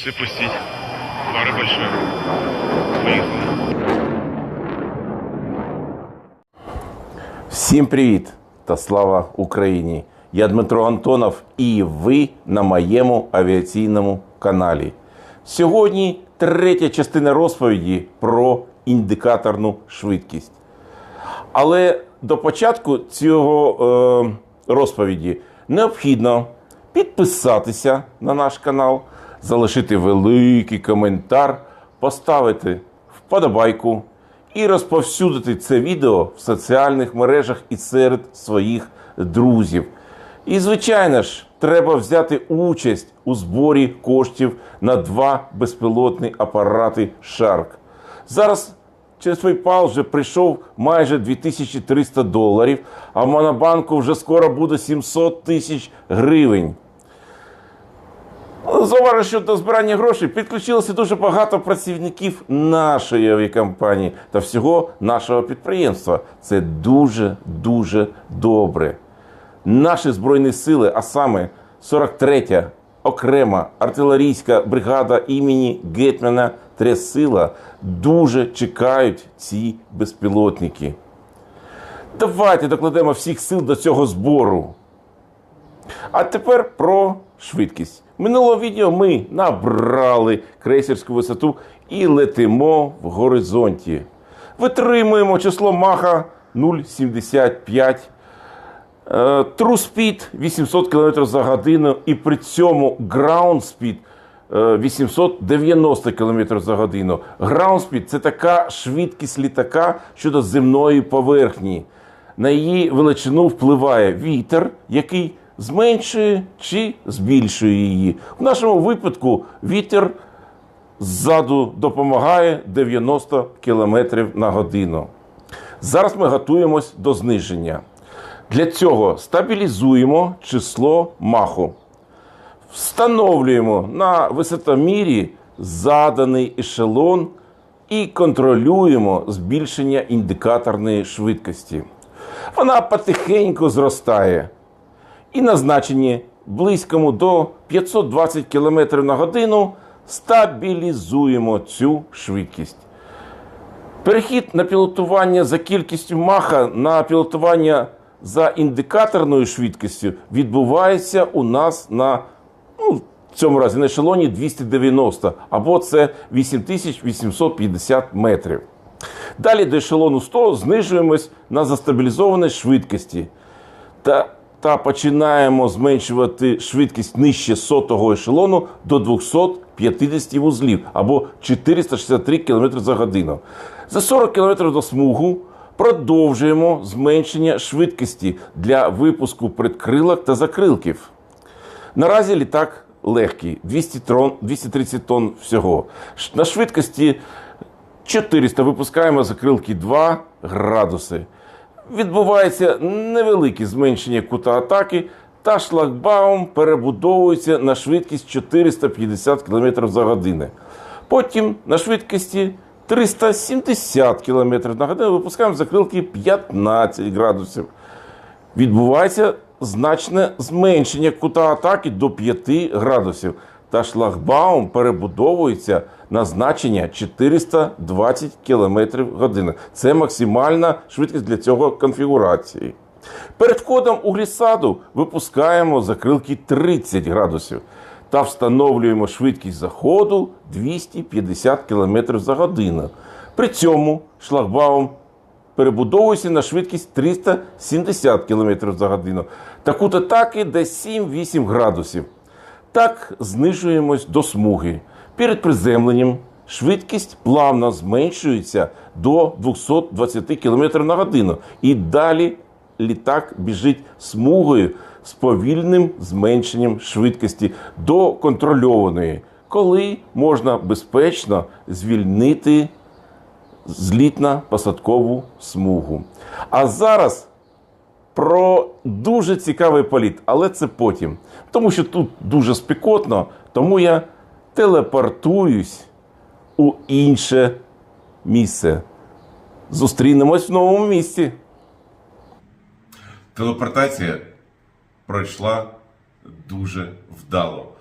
Все пустить. Пара большая. Поехали. Всім привіт та слава Україні! Я Дмитро Антонов і ви на моєму авіаційному каналі. Сьогодні третя частина розповіді про індикаторну швидкість. Але до початку цього е, розповіді необхідно підписатися на наш канал, залишити великий коментар, поставити вподобайку і розповсюдити це відео в соціальних мережах і серед своїх друзів. І, звичайно ж, треба взяти участь у зборі коштів на два безпілотні апарати Shark. Зараз через PayPal вже прийшов майже 2300 доларів, а в Монобанку вже скоро буде 700 тисяч гривень. Зауважу, що до збирання грошей підключилося дуже багато працівників нашої авіакомпанії та всього нашого підприємства. Це дуже дуже добре. Наші збройні сили, а саме 43-я окрема артилерійська бригада імені Гетмана Трясила, дуже чекають ці безпілотники. Давайте докладемо всіх сил до цього збору. А тепер про швидкість. Минулого відео ми набрали крейсерську висоту і летимо в горизонті. Витримуємо число Маха 0,75. Е, True Speed 800 км за годину і при цьому е, 890 км за годину. Speed – це така швидкість літака щодо земної поверхні. На її величину впливає вітер, який зменшує чи збільшує її. В нашому випадку вітер ззаду допомагає 90 км на годину. Зараз ми готуємось до зниження. Для цього стабілізуємо число маху. Встановлюємо на висотомірі заданий ешелон і контролюємо збільшення індикаторної швидкості. Вона потихеньку зростає. І на значенні близькому до 520 км на годину стабілізуємо цю швидкість. Перехід на пілотування за кількістю маха на пілотування за індикаторною швидкістю відбувається у нас на ну, в цьому разі на ешелоні 290 або це 8850 метрів. Далі до ешелону 100 знижуємось на застабілізованій швидкості та, та починаємо зменшувати швидкість нижче сотого ешелону до 250 вузлів або 463 км за годину. За 40 км до смугу продовжуємо зменшення швидкості для випуску предкрилок та закрилків. Наразі літак легкий 200 тонн, 230 тонн всього. На швидкості 400 випускаємо закрилки 2 градуси. Відбувається невелике зменшення кута атаки, та шлагбаум перебудовується на швидкість 450 км за годину. Потім на швидкості 370 км на годину випускаємо закрилки 15 градусів відбувається значне зменшення кута атаки до 5 градусів. Та шлагбаум перебудовується на значення 420 км в годину. Це максимальна швидкість для цього конфігурації. Перед входом у глісаду випускаємо закрилки 30 градусів та встановлюємо швидкість заходу 250 км за годину. При цьому шлагбаум перебудовується на швидкість 370 км за годину. Та кут атаки десь 7-8 градусів. Так знижуємось до смуги. Перед приземленням швидкість плавно зменшується до 220 км на годину. І далі літак біжить смугою з повільним зменшенням швидкості до контрольованої, коли можна безпечно звільнити злітно-посадкову смугу. А зараз про дуже цікавий політ, але це потім. Тому що тут дуже спекотно, тому я телепортуюсь у інше місце. Зустрінемось в новому місці. Телепортація пройшла дуже вдало.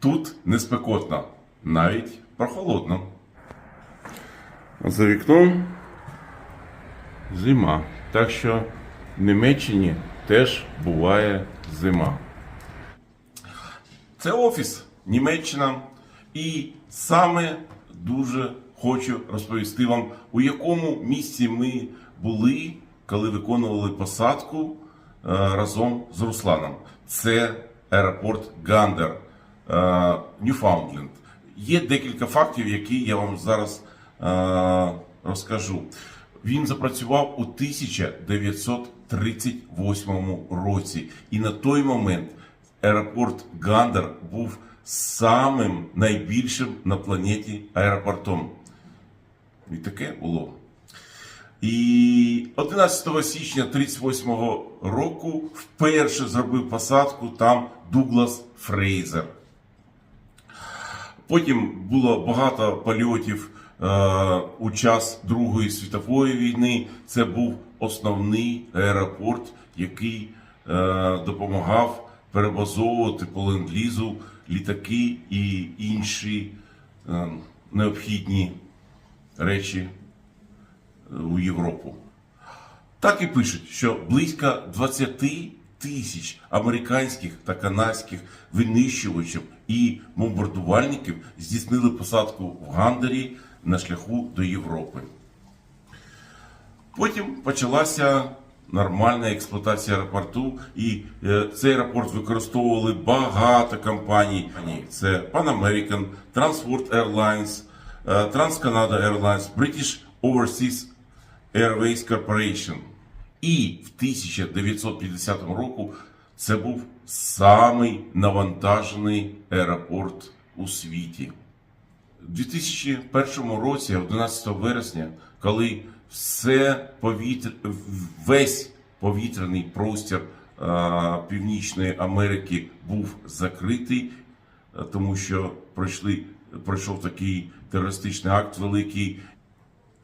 Тут не спекотно, навіть прохолодно. За вікном зима. Так що Німеччині теж буває зима. Це офіс Німеччина. І саме дуже хочу розповісти вам, у якому місці ми були, коли виконували посадку е, разом з Русланом. Це аеропорт Гандер, е, Ньюфаундленд. Є декілька фактів, які я вам зараз е, розкажу. Він запрацював у 1938 році, і на той момент аеропорт Гандер був самим найбільшим на планеті аеропортом. І таке було. І 11 січня 38-го року вперше зробив посадку там Дуглас Фрейзер. Потім було багато польотів у час Другої світової війни. Це був основний аеропорт, який е, допомагав перебазовувати по ленд-лізу літаки і інші е, необхідні речі е, у Європу. Так і пишуть, що близько 20 тисяч американських та канадських винищувачів і бомбардувальників здійснили посадку в Гандері на шляху до Європи. Потім почалася нормальна експлуатація аеропорту, і е, цей аеропорт використовували багато компаній. Це Pan American, Transworld Airlines, е, TransCanada Airlines, British Overseas Airways Corporation. І в 1950 року це був самий навантажений аеропорт у світі. У 2001 році, 11 вересня, коли все повітря, весь повітряний простір Північної Америки був закритий, тому що пройшли, пройшов такий терористичний акт великий,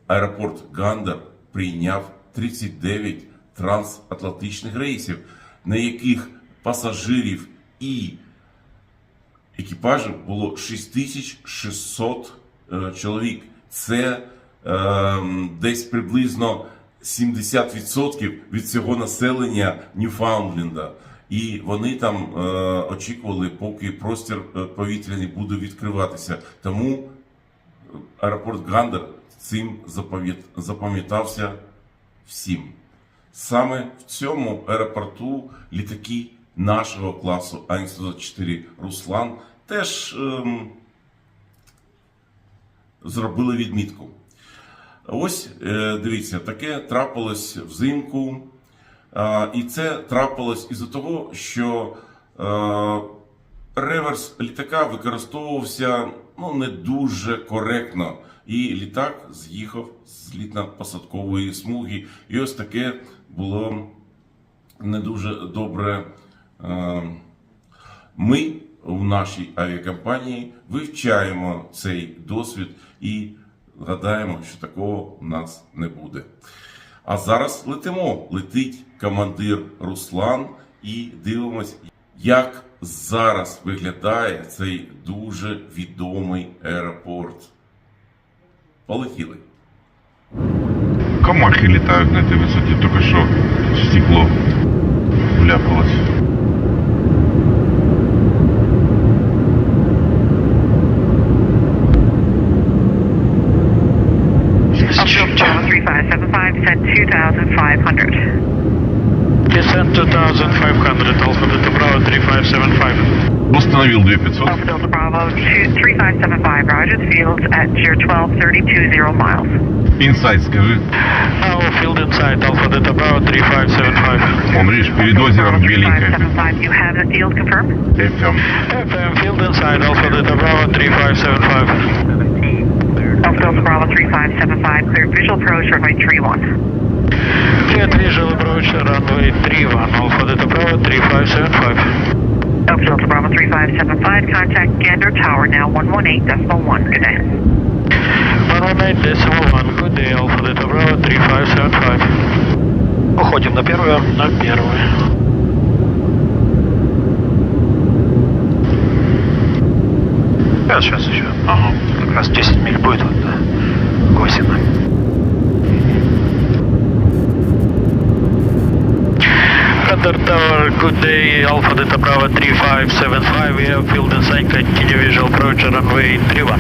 аеропорт Гандер прийняв 39 трансатлантичних рейсів, на яких пасажирів і екіпажів було 6600 е, чоловік. Це е, десь приблизно 70% від всього населення Ньюфаундленда. І вони там е, очікували, поки простір е, повітряний буде відкриватися. Тому аеропорт Гандер цим запам'ятався всім. Саме в цьому аеропорту літаки нашого класу Ан-124 Руслан теж ем, зробили відмітку. Ось е, дивіться, таке трапилось взимку. А, і це трапилось із-за того, що е, реверс літака використовувався ну, не дуже коректно. І літак з'їхав з літно-посадкової смуги. І ось таке було не дуже добре. Е, Ми в нашій авіакомпанії вивчаємо цей досвід і гадаємо, що такого у нас не буде. А зараз летимо. Летить командир Руслан і дивимось, як зараз виглядає цей дуже відомий аеропорт. Полетіли. Комахи летают на этой высоте, только что в стекло вляпалось. Установил 2500. Upfield Bravo 2, 3575, roger, the fields at your 1232 miles. Инсайд скажи. Now field inside, Alpha Delta Bravo 3575. Он, видишь, перед озером беленькая. 3575, you have the field confirmed? FM. FM field inside, Alpha Delta Bravo 3575. Upfield Bravo 3575, clear visual approach, runway 31. Cleared visual approach, runway 31, Alpha Delta Bravo 3575. Upfield Bravo 3575, contact Gander Tower now 118.1, good day. 118 decimal 1, good day, Alpha Delta Bravo 3575. Уходим на первую. На первую. Сейчас, сейчас еще. Ага. Как раз 10 миль будет вот до Госина. Radar Tower, good day, Alpha Delta Bravo 3575, we have field sign, continue visual approach runway 31.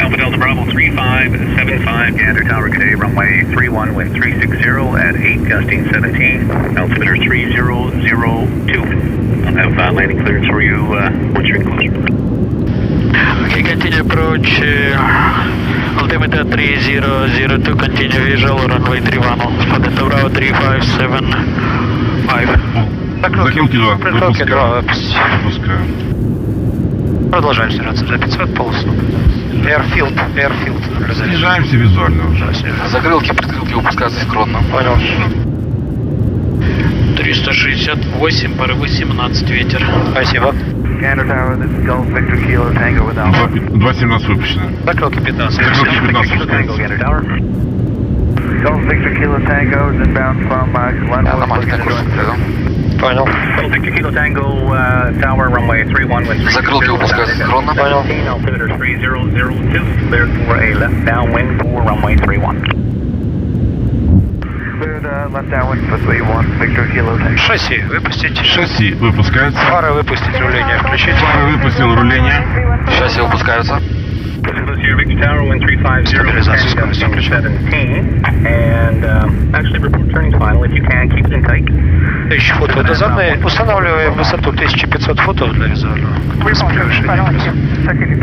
Alpha Delta Bravo 3575, Gander Tower, good day, runway 31, wind 360 at 8, gusting 17, altimeter 3002. I'll have uh, landing clearance for you uh, once you're in close. Okay, continue approach, uh, altimeter 3002, continue visual runway 31, Alpha Delta Bravo 3575. Ну, закрылки два. Закрылки два. Выпускаем. Продолжаем снижаться. За 500 полосу. Airfield, Airfield. Снижаемся визуально уже. А закрылки, подкрылки выпускаться синхронно. Понял. 368, пары 17 ветер. Спасибо. 2.17 выпущено. Закрылки 15. Закрылки 15 выпускаем. Golf Victor Kilo Tango is inbound from uh, Я Glenwood. нормально на курс открыл. Понял. Golf Victor Kilo Tango uh, Tower, runway 31, wind 360 Закрылки выпускаются синхронно. Понял. 17, altimeter 3002, cleared for a left downwind for runway 31. Шасси выпустить. Шасси выпускается. Фары выпустить, руление включить. Фары выпустил руление. Шасси выпускаются. This is Victor Tower, wind 350, Стабилизацию and, uh, скорости включить. 17, and um, actually report turning final. If you can, keep it in tight. 1000 фут водозадной. Устанавливаем высоту 1500 футов для визуального.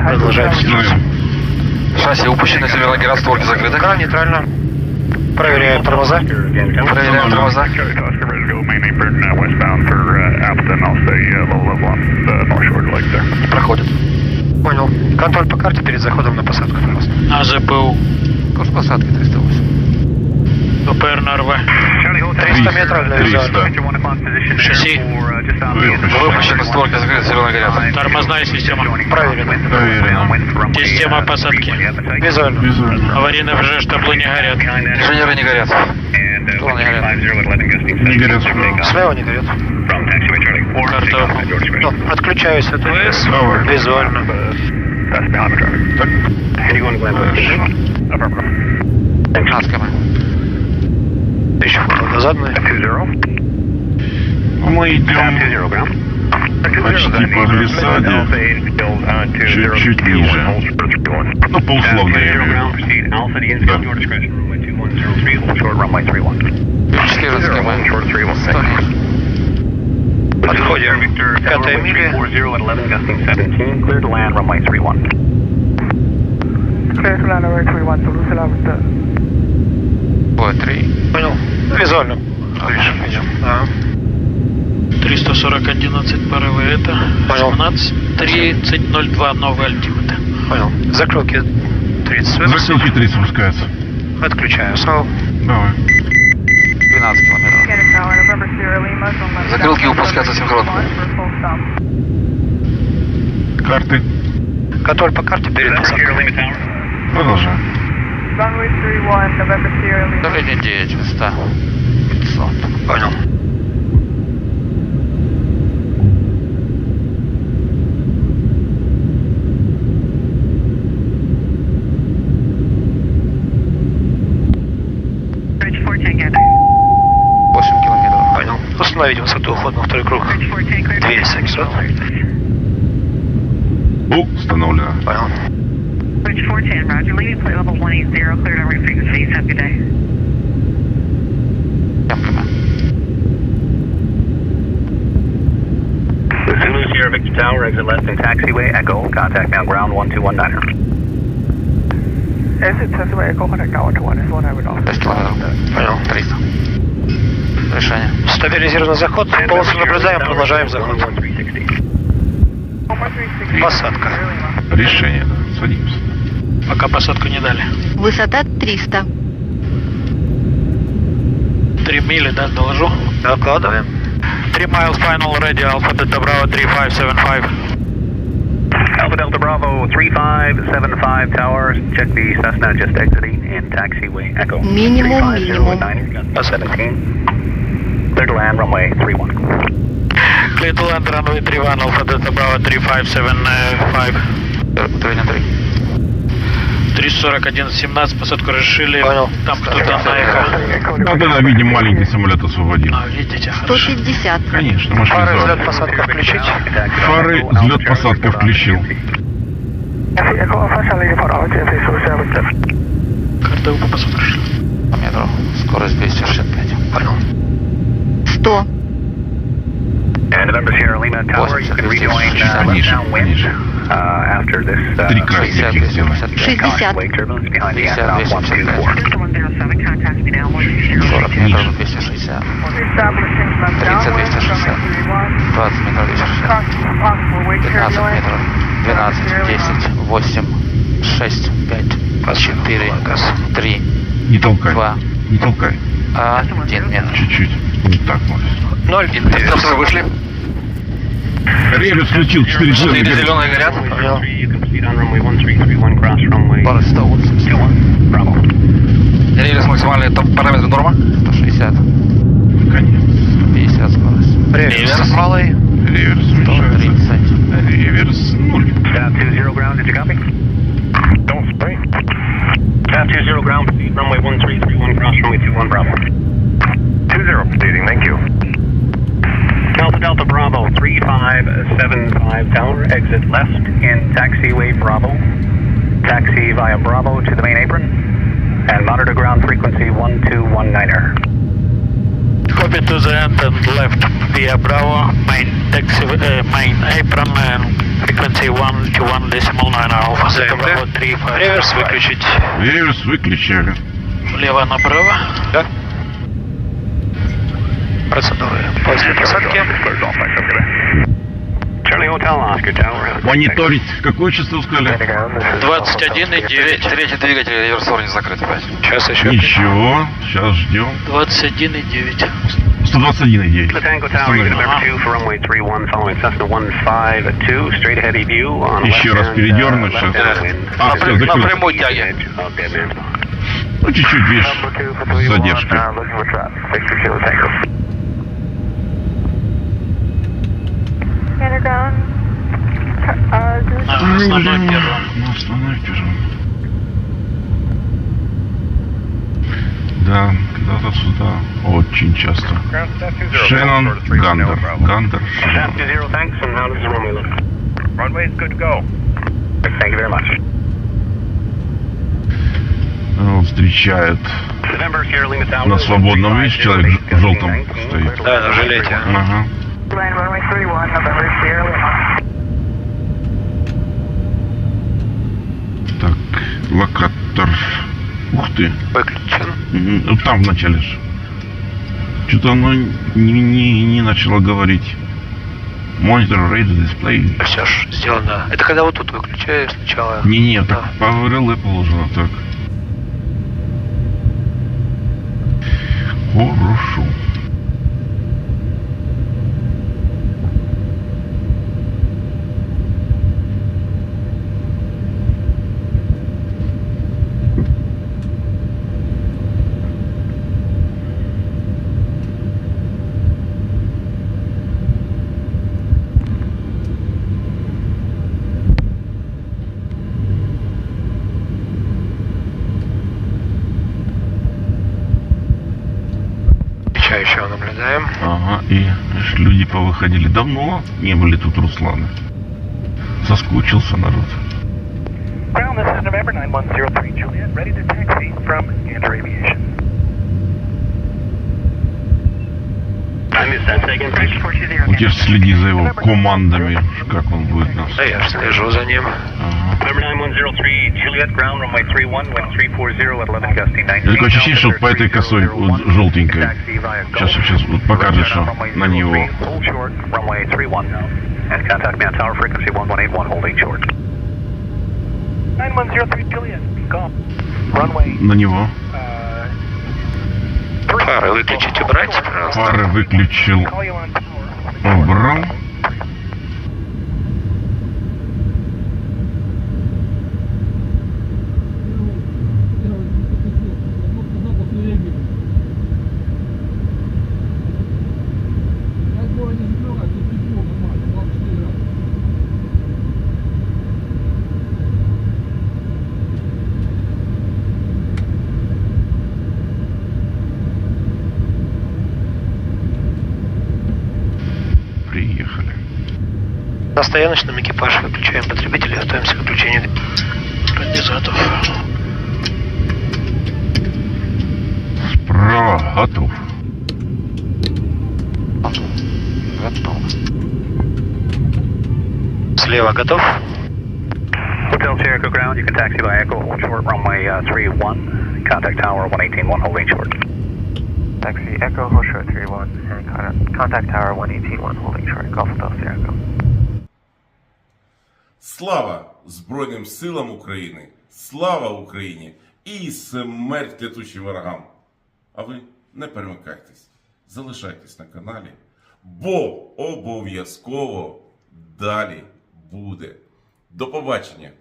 Продолжаем снижаться. Шасси выпущены, северный герат, створки закрыты. Кран нейтрально. Проверяем тормоза. Проверяем тормоза. Не проходит. Понял. Контроль по карте перед заходом на посадку, АЖПУ. Курс посадки 308. ОПР на РВ. 300 метров для 300. визуального. Шасси. Выпущены, створки закрыты, северный герат. Тормозная система. Проверено. Проверено. Система посадки. Визуально. Визуально. Аварийные ВЖ штаблы не горят. Инженеры не горят. Не горят справа. Слева не горят. Карта. Ну, отключаюсь от ВС. Визуально. Насками. Тысячу назад. Two zero. Мы идем two zero, ground. почти по глиссаде, чуть-чуть ниже. Ну, полусловно я имею. Да. Четыре разгрома. Подходим. Пятая миля. Clear to land, runway 31. Clear to land, runway 31, Toulouse, Alaska. Б3. Понял. Визуально. Отлично. Идем. Ага. 340 11 порывы это. Понял. 17 3002 новый альтиметр. Понял. Закрылки 30. Закрылки 30 выпускаются. Отключаю САУ. Давай. 12 километров. Закрылки выпускаются синхронно. Карты. Контроль по карте перед посадкой. Продолжаем. Runway 31, November Sierra Leone. Давление 9, высота 500. Понял. установить высоту ухода на второй круг. 200 км. Установлено. Понял. Bridge 410, roger. Leaving plate level 180, cleared over frequencies. Have a good day. Ямками. Zulu Sierra Victor Tower, exit left in taxiway, Echo. Contact now ground 1219er. Exit taxiway, Echo, contact now 121 is what I would offer. 6 километров. Понял. 300. Решение. Стабилизирован заход. Полосу наблюдаем, продолжаем заход. Посадка. Решение, да. Садимся. Пока посадку не дали. Высота 300. Три мили, да, доложу? Докладываем. Три miles final ready, Alpha Delta Bravo 3575. Alpha Delta Bravo 3575 tower, check the Cessna just exiting in taxiway Echo. Минимум. minimum. Ascending. Clear to land runway 31. Clear to land runway 31, Alpha Delta Bravo 3575. 23. 340-11-17, посадку разрешили. Понял. Там кто-то а на эхо. Да, да, да, видим, маленький самолет освободил. А, видите. 150. Конечно, машина. Фары, взлет, посадка включить. Фары, взлет, посадка включил. Карта по посадке. Метро. Скорость 265. Понял. Что? Три красных не толкай. Не толкай. А, один, нет. Чуть-чуть. Не так, может. Ноль. Интерцепторы вышли. Ребят включил, 4 зеленые. 4 зеленые горят. Пара стаут. Релиз максимальный параметр норма. 160. Конечно. 150 скорость. Реверс малый. Реверс. 130. Taxi via Bravo to the main apron. And monitor ground frequency 1219er. Copy to the end and left via Bravo, main taxi, uh, main apron and frequency 1 to 1 decimal 9 alpha. Delta Bravo 3, 5, Реверс выключить. Реверс выключили. Влево направо. Да. Процедуры. После посадки. Мониторить. Какое число сказали? 21 и 9. Третий двигатель, реверсор не закрыт. Сейчас еще. Ничего. Сейчас ждем. 21 и 9. 121 и 9. Еще раз передернуть сейчас. А, все, закрыто. На прямой тяге. Ну, чуть-чуть, видишь, задержка. ground. Uh, основной перрон. На основной перрон. Да, когда-то сюда очень часто. Шеннон Гандер. Гандер Шеннон. Ну, встречает на свободном месте человек в желтом стоит. Да, на жилете. Ага. Runway 31, November Sierra Lima. Так, локатор. Ух ты. Выключен. Ну, там в начале же. Что-то оно не, не, не начало говорить. Монитор radio дисплей. Все ж сделано. Это когда вот тут выключаешь сначала. Не, не, так Power Relay положено так. Хорошо. И люди повыходили. Давно не были тут Русланы. Соскучился народ. Ground, this is November 9103 Juliet, ready to taxi from Gander Aviation. Теперь следи за его командами, как он будет нас. Да, я слежу за ним. Только такое ощущение, что по этой косой вот, желтенькой. Сейчас, сейчас вот покажет, что на него. На него. uh, Фары выключить, убрать, пожалуйста. Фары выключил. call you on tower. Убрал. стояночном экипаж. Выключаем потребителя, готовимся к выключению. Радиз готов. Справа готов. Готово. Слева готов. Hotel Sierra Echo Ground, you can taxi by Echo, hold short, runway uh, 31, contact tower 118.1, holding short. Taxi Echo, hold short 31, and con- contact tower 118.1, holding short. Golf Hotel Sierra Echo. Слава Збройним силам України! Слава Україні! І смерть летучим ворогам! А ви не перемикайтесь, залишайтесь на каналі, бо обов'язково далі буде. До побачення!